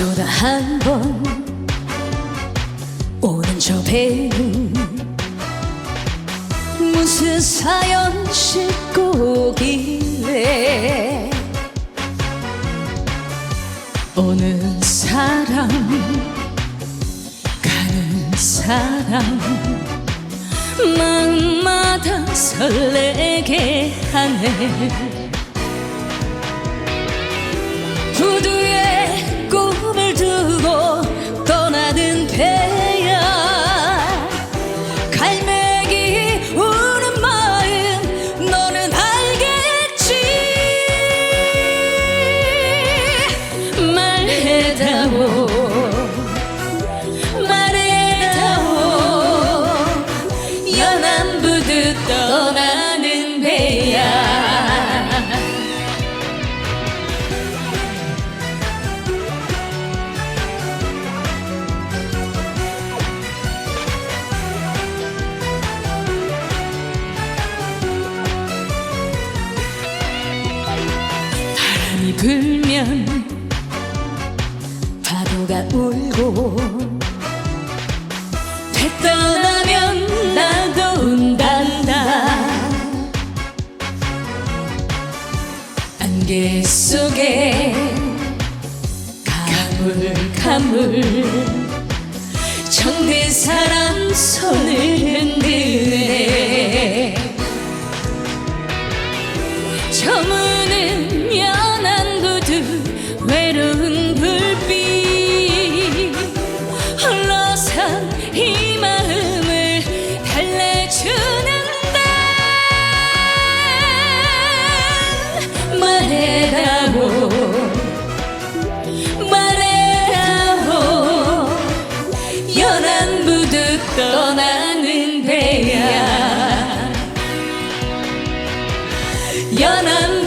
보다 한 번. 오는 저 배는 무슨 사연 싣고 오길래 오는 사람 가는 사람 마음마다 설레게 하네 말해다오. 말해다오. 연안 부듯 떠나는 배야. 바람이 불면 파도가 울고 배 떠나면 나도 운단다. 안개 속에 가물 가물 정든 사람 손을 흔드네 이 마음을 달래주는데 말해다오 말해다오 연한 부두 떠나는 배야. 연한